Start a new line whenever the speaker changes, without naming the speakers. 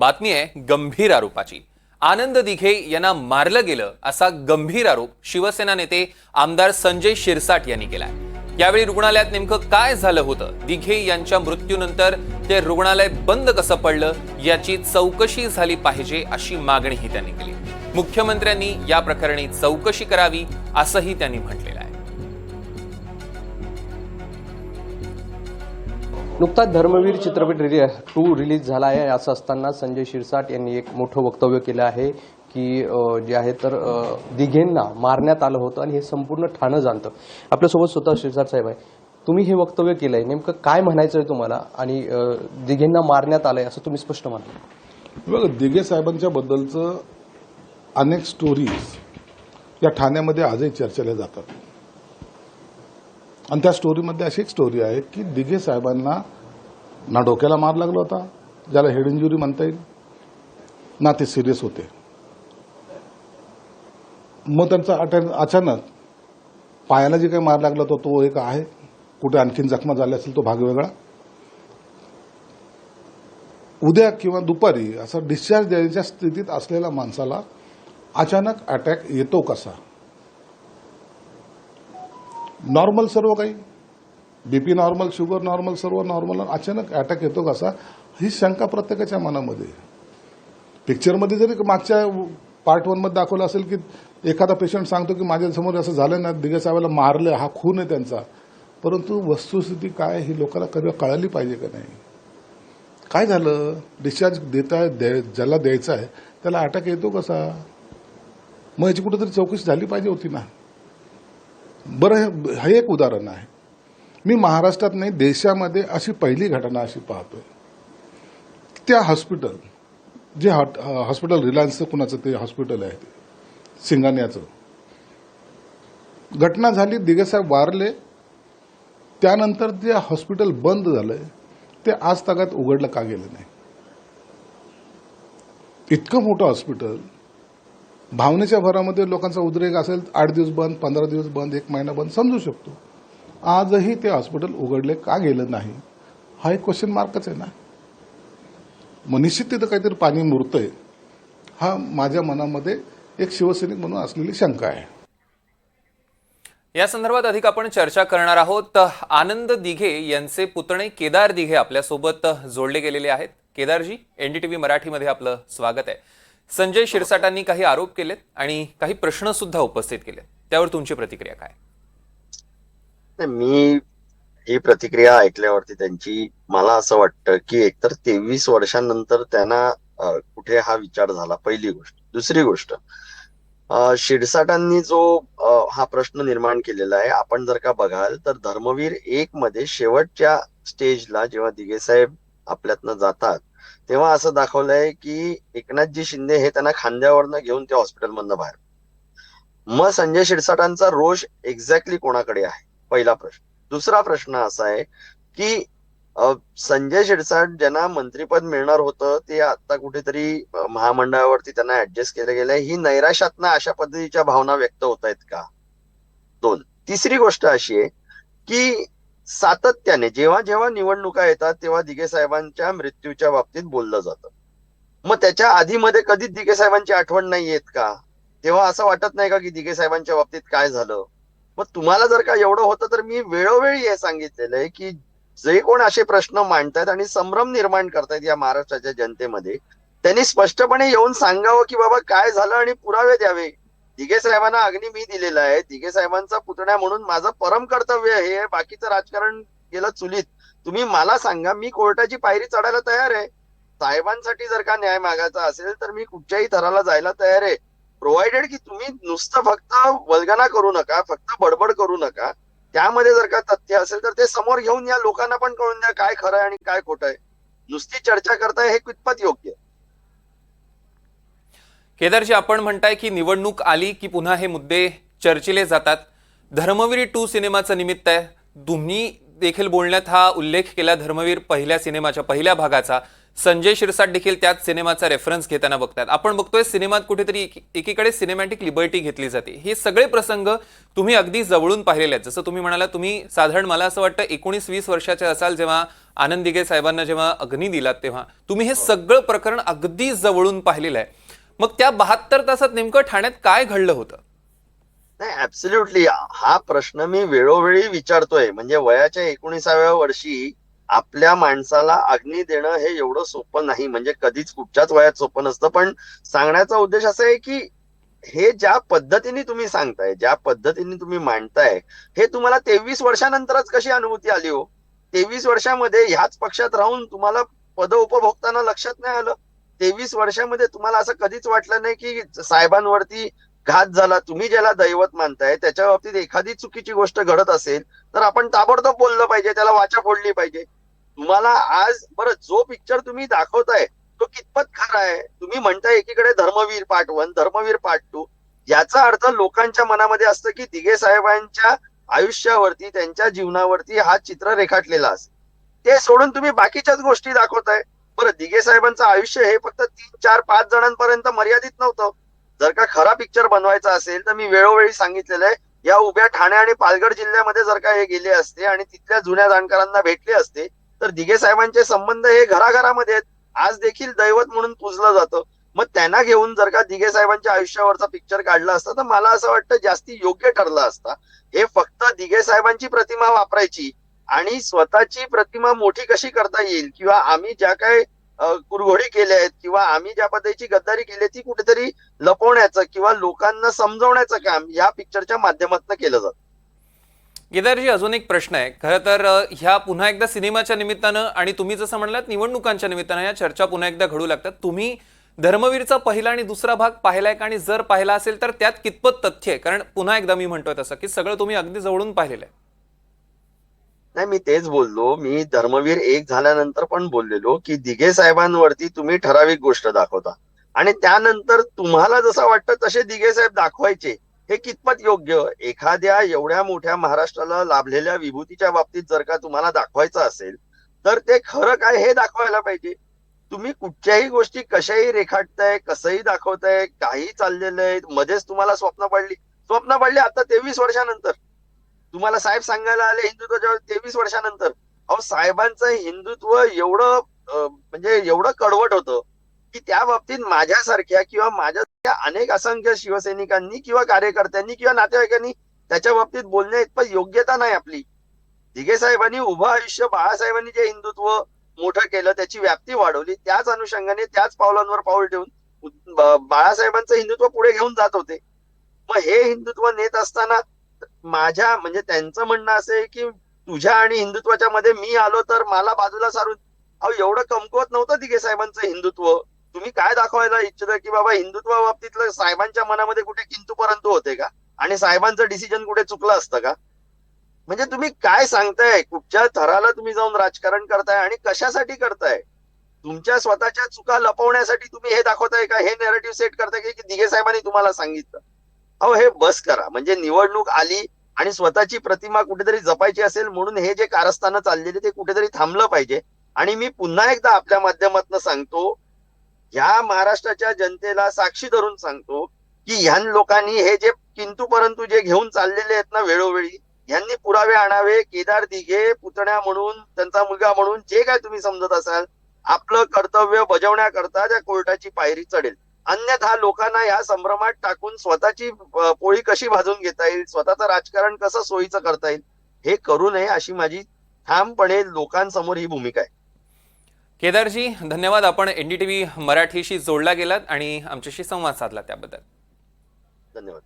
बातमी आहे गंभीर आरोपाची. आनंद दिघे यांना मारलं गेलं असा गंभीर आरोप शिवसेना नेते आमदार संजय शिरसाट यांनी केलाय. यावेळी रुग्णालयात नेमकं काय झालं होतं? दिघे यांच्या मृत्यूनंतर ते रुग्णालय बंद कसं पडलं? याची चौकशी झाली पाहिजे अशी मागणीही त्यांनी केली. मुख्यमंत्र्यांनी या प्रकरणी चौकशी करावी असंही त्यांनी म्हटलेलं
नुकताच धर्मवीर चित्रपट रिली टू रिलीज झाला आहे. असं असताना संजय शिरसाट यांनी एक मोठं वक्तव्य केलं आहे की जे आहे तर दिघेंना मारण्यात आलं होतं आणि हे संपूर्ण ठाणं जाणतं. आपल्यासोबत स्वतः शिरसाट साहेब आहे. तुम्ही हे वक्तव्य केलं आहे नेमकं काय म्हणायचं आहे तुम्हाला? आणि दिघेंना मारण्यात आलंय असं तुम्ही स्पष्ट मानलं
बघा दिघे साहेबांच्या बद्दलचं अनेक स्टोरीज या ठाण्यामध्ये आजही चर्चेल्या जातात. आणि त्या स्टोरीमध्ये अशी एक स्टोरी आहे की दिघे साहेबांना ना डोक्याला मार लागला होता ज्याला हेड इंजुरी म्हणता येईल ना ते सिरियस होते. मग त्यांचा अटॅक अचानक पायाला जे काही मार लागला तो तो एक आहे. कुठे आणखीन जखमा झाल्या असेल तो भाग वेगळा. उद्या किंवा दुपारी असा डिस्चार्ज द्यायच्या स्थितीत असलेल्या माणसाला अचानक अटॅक येतो कसा? नॉर्मल सर्व काही. बीपी नॉर्मल शुगर नॉर्मल सर्व नॉर्मल अचानक अटॅक येतो कसा? ही शंका प्रत्येकाच्या मनामध्ये पिक्चरमध्ये जरी मागच्या पार्ट वनमध्ये दाखवलं असेल की एखादा पेशंट सांगतो की माझ्यासमोर असं झालं ना दिगे साहेबाला मारलं हा खून आहे त्यांचा. परंतु वस्तुस्थिती काय ही लोकांना कधी कळाली पाहिजे का नाही? काय झालं? डिस्चार्ज देता द्या- ज्याला द्यायचा आहे त्याला अटॅक येतो कसा? मग याची कुठेतरी चौकशी झाली पाहिजे होती ना. बरं हे- एक उदाहरण आहे. मी महाराष्ट्रात नाही देशामध्ये अशी पहिली घटना अशी पाहतोय. त्या हॉस्पिटल जे हॉट- हॉस्पिटल रिलायन्सचं कुणाचं ते हॉस्पिटल आहे ते घटना झाली दिगेसाहेब वारले. त्यानंतर जे हॉस्पिटल बंद झालंय. ते आज तागात उघडलं का गेलं नाही. इतकं मोठं हॉस्पिटल भावनेच्या भरामध्ये लोकांचा उद्रेक असेल आठ दिवस बंद पंधरा दिवस बंद एक महिना बंद समजू शकतो. आजही ते हॉस्पिटल उघडले का गेलं नाही? हा एक क्वेश्चन मार्कच आहे ना. मग निश्चित तिथं काहीतरी पाणी मुरतंय. हा माझ्या मनामध्ये एक शिवसैनिक म्हणून असलेली शंका आहे.
या संदर्भात अधिक आपण चर्चा करणार आहोत. आनंद दिघे यांचे पुतणे केदार दिघे आपल्यासोबत जोडले गेलेले आहेत. केदारजी एनडीटीव्ही मराठीमध्ये आपलं स्वागत आहे. संजय शिरसाटांनी काही आरोप केलेत आणि काही प्रश्न सुद्धा उपस्थित केलेत. त्यावर तुमची प्रतिक्रिया काय?
नाही, मी ही प्रतिक्रिया ऐकल्यावरती त्यांची मला असं वाटतं की एकतर तेवीस वर्षांनंतर त्यांना कुठे हा विचार झाला पहिली गोष्ट. दुसरी गोष्ट शिरसाटांनी जो हा प्रश्न निर्माण केलेला आहे आपण जर का बघाल तर धर्मवीर एक मध्ये शेवटच्या स्टेजला जेव्हा दिगेसाहेब आपल्यातनं जातात तेव्हा असं दाखवलंय की एकनाथजी शिंदे हे त्यांना खांद्यावरनं घेऊन त्या हॉस्पिटलमधनं बाहेर मग संजय शिरसाटांचा रोष एक्झॅक्टली कोणाकडे आहे? पहिला प्रश्न. दुसरा प्रश्न असा आहे की संजय शिरसाट ज्यांना मंत्रीपद मिळणार होतं ते आता कुठेतरी महामंडळावरती त्यांना ऍडजस्ट केलं गेलंय. ही नैराश्यातनं अशा पद्धतीच्या भावना व्यक्त होत आहेत का? दोन. तिसरी गोष्ट अशी आहे की सातत्याने जेव्हा जेव्हा निवडणुका येतात तेव्हा दिगे साहेबांच्या मृत्यूच्या बाबतीत बोललं जातं. मग त्याच्या आधीमध्ये कधीच दिगे साहेबांची आठवण नाही येत का? तेव्हा असं वाटत नाही का की दिगे साहेबांच्या बाबतीत काय झालं? मग तुम्हाला जर का एवढं होतं तर मी वेळोवेळी हे सांगितलेलं आहे की जे कोण असे प्रश्न मांडतायत आणि संभ्रम निर्माण करतायत या महाराष्ट्राच्या जनतेमध्ये त्यांनी स्पष्टपणे येऊन सांगावं की बाबा काय झालं आणि पुरावे द्यावे. दिघे साहेबांना अग्नी मी दिलेला आहे. दिघे साहेबांचा पुतण्या म्हणून माझं परम कर्तव्य हे बाकीचं राजकारण गेलं चुलीत. तुम्ही मला सांगा मी कोर्टाची पायरी चढायला तयार आहे? साहेबांसाठी जर का न्याय मागायचा असेल तर मी कुठच्याही थराला जायला तयार आहे. प्रोव्हाइडेड की तुम्ही नुसतं फक्त वल्गना करू नका फक्त बडबड करू नका. त्यामध्ये जर का तथ्य असेल तर ते समोर घेऊन या. लोकांना पण कळून द्या काय खरं आहे आणि काय खोटं आहे. नुसती चर्चा करताय हे कितपत योग्य? आहे?
केदारजी आपण म्हणताय की निवडणूक आली की पुन्हा हे मुद्दे चर्चिले जातात. धर्मवीर टू सिनेमाचं निमित्त आहे. तुम्ही देखील बोलण्यात हा उल्लेख केला धर्मवीर पहिल्या सिनेमाच्या पहिल्या भागाचा. संजय शिरसाट देखील त्याच सिनेमाचा रेफरन्स घेताना बघतात. आपण बघतोय सिनेमात कुठेतरी एकी- एकीकडे सिनेमॅटिक लिबर्टी घेतली जाते. हे सगळे प्रसंग तुम्ही अगदी जवळून पाहिलेले आहेत. जसं तुम्ही म्हणाला तुम्ही साधारण मला असं वाटतं एकोणीस वीस वर्षाचे असाल जेव्हा आनंद दिघे साहेबांना जेव्हा अग्नी दिलात तेव्हा. तुम्ही हे सगळं प्रकरण अगदी जवळून पाहिलेलं आहे. मग त्या बहात्तर तासात नेमकं ठाण्यात काय घडलं होतं?
नाही ऍब्सल्युटली हा प्रश्न मी वेळोवेळी विचारतोय. म्हणजे वयाच्या एकोणीसाव्या वर्षी आपल्या माणसाला अग्नी देणं हे एवढं सोपं नाही. म्हणजे कधीच कुठच्याच वयात सोपं नसतं. पण सांगण्याचा उद्देश असा आहे की हे ज्या पद्धतीने तुम्ही सांगताय ज्या पद्धतीने तुम्ही मांडताय हे तुम्हाला तेवीस वर्षानंतरच कशी अनुभूती आली हो? तेवीस वर्षामध्ये ह्याच पक्षात राहून तुम्हाला पद उपभोगताना लक्षात नाही आलं? तेवीस वर्षामध्ये तुम्हाला असं कधीच वाटलं नाही की साहेबांवरती घात झाला तुम्ही ज्याला दैवत मानताय त्याच्या बाबतीत एखादी चुकीची गोष्ट घडत असेल तर आपण ताबडतोब बोललं पाहिजे त्याला वाचा फोडली पाहिजे. तुम्हाला आज बरं जो पिक्चर तुम्ही दाखवताय तो कितपत खरा आहे? तुम्ही म्हणताय एकीकडे Dharmaveer part one Dharmaveer part two याचा अर्थ लोकांच्या मनामध्ये असतं की दिघे साहेबांच्या आयुष्यावरती त्यांच्या जीवनावरती हा चित्र रेखाटलेला असेल. ते सोडून तुम्ही बाकीच्याच गोष्टी दाखवताय. बरं दिघे साहेबांचं आयुष्य हे फक्त तीन चार पाच जणांपर्यंत मर्यादित नव्हतं. जर का खरा पिक्चर बनवायचा असेल तर मी वेळोवेळी सांगितलेलं आहे या उभ्या ठाणे आणि पालघर जिल्ह्यामध्ये जर का हे गेले असते आणि तिथल्या जुन्या जाणकारांना भेटले असते तर दिघे साहेबांचे संबंध हे घराघरामध्ये आहेत. आज देखील दैवत म्हणून पुजलं जातं. मग त्यांना घेऊन जर का दिघे साहेबांच्या आयुष्यावरचा पिक्चर काढला असता तर मला असं वाटतं जास्ती योग्य ठरलं असता. हे फक्त दिघे साहेबांची प्रतिमा वापरायची आणि स्वतःची प्रतिमा मोठी कशी करता येईल? किंवा आम्ही ज्या काय कुरघोडी केल्या आहेत किंवा आम्ही ज्या पद्धतीची गद्दारी केली आहे, ती कुठेतरी लपवण्याचं किंवा लोकांना समजवण्याचं काम या पिक्चरच्या माध्यमातून केलं जातं.
केदारजी अजून एक प्रश्न आहे. खरं तर ह्या पुन्हा एकदा सिनेमाच्या निमित्तानं आणि तुम्ही जसं म्हणलात निवडणुकांच्या निमित्तानं या चर्चा पुन्हा एकदा घडू लागतात. तुम्ही धर्मवीरचा पहिला आणि दुसरा भाग पाहिलाय का? आणि जर पाहिला असेल तर त्यात कितपत तथ्य आहे? कारण पुन्हा एकदा मी म्हणतोय तसं की सगळं तुम्ही अगदी जवळून पाहिलेलं आहे.
नाही मी तेच बोललो. मी धर्मवीर एक झाल्यानंतर पण बोललेलो की दिघे साहेबांवरती तुम्ही ठराविक गोष्ट दाखवता. आणि त्यानंतर तुम्हाला जसं वाटतं तसे दिघे साहेब दाखवायचे. हे कितपत योग्य? एखाद्या एवढ्या मोठ्या महाराष्ट्राला लाभलेल्या विभूतीच्या बाबतीत जर का तुम्हाला दाखवायचं असेल तर ते खरं काय हे दाखवायला पाहिजे. तुम्ही कुठच्याही गोष्टी कशाही रेखाटताय कसंही दाखवताय काही चाललेलं आहे मध्येच तुम्हाला स्वप्न पडली. स्वप्न पडली आता तेवीस वर्षानंतर. तुम्हाला साहेब सांगायला आले हिंदुत्वाच्या तेवीस वर्षानंतर. अहो साहेबांचं हिंदुत्व एवढं म्हणजे एवढं कडवट होतं की त्या बाबतीत माझ्यासारख्या किंवा माझ्या अनेक असंख्य शिवसैनिकांनी किंवा कार्यकर्त्यांनी किंवा नातेवाईकांनी त्याच्या बाबतीत बोलण्या इतपत योग्यता नाही आपली. दिघे साहेबांनी उभं आयुष्य बाळासाहेबांनी जे हिंदुत्व मोठं केलं त्याची व्याप्ती वाढवली. त्याच अनुषंगाने त्याच पावलांवर पाऊल ठेवून बाळासाहेबांचं हिंदुत्व पुढे घेऊन जात होते. मग हे हिंदुत्व नेत असताना माझ्या म्हणजे त्यांचं म्हणणं असं आहे की तुझ्या आणि हिंदुत्वाच्या मध्ये मी आलो तर मला बाजूला सारून अहो एवढं कमकुवत नव्हतं दिघे साहेबांचं हिंदुत्व. तुम्ही काय दाखवायला इच्छिता की बाबा हिंदुत्वा बाबतीतलं साहेबांच्या मनामध्ये कुठे किंतु परंतु होते का? आणि साहेबांचं डिसिजन कुठे चुकलं असतं का? म्हणजे तुम्ही काय सांगताय? कुठच्या थराला तुम्ही जाऊन राजकारण करताय आणि कशासाठी करताय? तुमच्या स्वतःच्या चुका लपवण्यासाठी तुम्ही हे दाखवताय का? हे नेरेटिव्ह सेट करताय की दिघे साहेबांनी तुम्हाला सांगितलं? अहो हे बस करा. म्हणजे निवडणूक आली आणि स्वतःची प्रतिमा कुठेतरी जपायची असेल म्हणून हे जे कारस्थानं चाललेले ते कुठेतरी थांबलं पाहिजे. आणि मी पुन्हा एकदा आपल्या माध्यमातून सांगतो ह्या महाराष्ट्राच्या जनतेला साक्षी धरून सांगतो की ह्या लोकांनी हे जे किंतु परंतु जे घेऊन चाललेले आहेत ना वेळोवेळी यांनी पुरावे आणावे केदार दिघे पुतण्या म्हणून त्यांचा मुलगा म्हणून जे काय तुम्ही समजत असाल आपलं कर्तव्य बजावण्याकरता त्या कोर्टाची पायरी चढेल. अन्यथा लोकांना या संभ्रमात टाकून स्वतःची पोळी कशी भाजून घेता येईल स्वतःचं राजकारण कसं सोयीचं करता येईल हे करू नये अशी माझी ठामपणे लोकांसमोर ही भूमिका आहे.
केदारजी धन्यवाद. आपण एनडीटीव्ही मराठीशी जोडला गेलात आणि आमच्याशी संवाद साधला त्याबद्दल.
धन्यवाद.